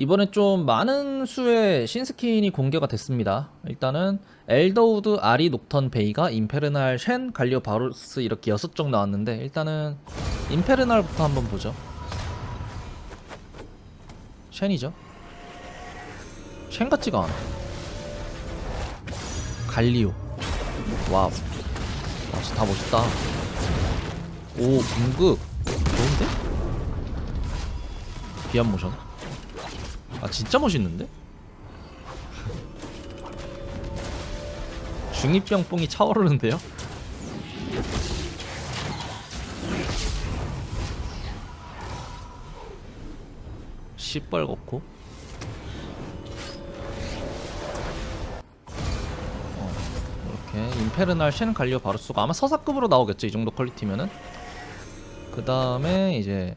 이번에 좀 많은 수의 신스킨이 공개가 됐습니다. 일단은 엘더우드, 아리, 녹턴, 베이가, 임페르날, 쉔, 갈리오, 바루스 이렇게 여섯 종 나왔는데 일단은 임페르날부터 한번 보죠. 쉔이죠. 쉔 같지가 않아. 갈리오. 와우. 와, 진짜 다 멋있다. 오, 궁극. 좋은데? 비안 모션. 아, 진짜 멋있는데? 중이병 뽕이 차오르는데요? 시뻘겋고 어, 이렇게 임페르날 쉔 갈리오 바루스가 아마 서사급으로 나오겠죠 이 정도 퀄리티면은 그 다음에 이제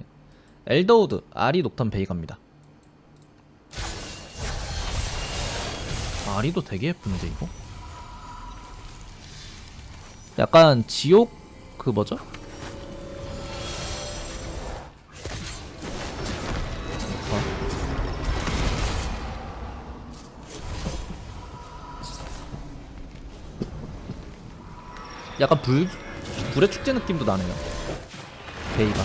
엘더우드 아리 녹턴 베이가입니다 아리도 되게 예쁜데 이거 약간 지옥 그 뭐죠? 어. 약간 불 불의 축제 느낌도 나네요. 베이가.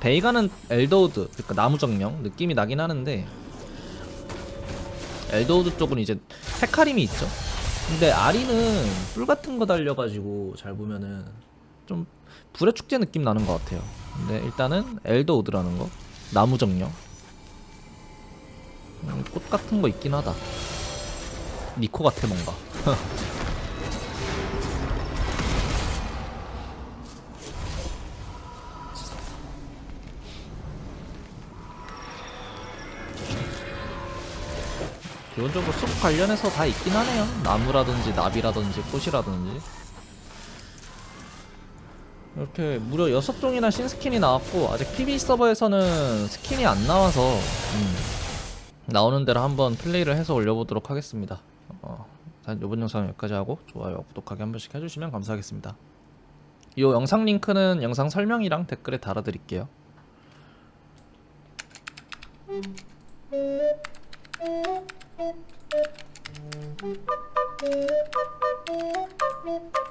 베이가는 엘더우드 그러니까 나무정령 느낌이 나긴 하는데 엘더우드 쪽은 이제 헤카림이 있죠. 근데 아리는 뿔 같은 거 달려가지고 잘 보면은 좀 불의 축제 느낌 나는 것 같아요. 근데 일단은 엘더우드라는 거 나무 정령 음, 꽃 같은 거 있긴 하다. 니코 같아 뭔가. 기본적으로 숲 관련해서 다 있긴 하네요. 나무라든지 나비라든지 꽃이라든지. 이렇게 무려 6종이나 신스킨이 나왔고 아직 PB 서버에서는 스킨이 안 나와서 음, 나오는 대로 한번 플레이를 해서 올려보도록 하겠습니다. 어, 일단 이번 영상 여기까지 하고 좋아요, 구독하기 한 번씩 해주시면 감사하겠습니다. 이 영상 링크는 영상 설명이랑 댓글에 달아드릴게요. Thank you.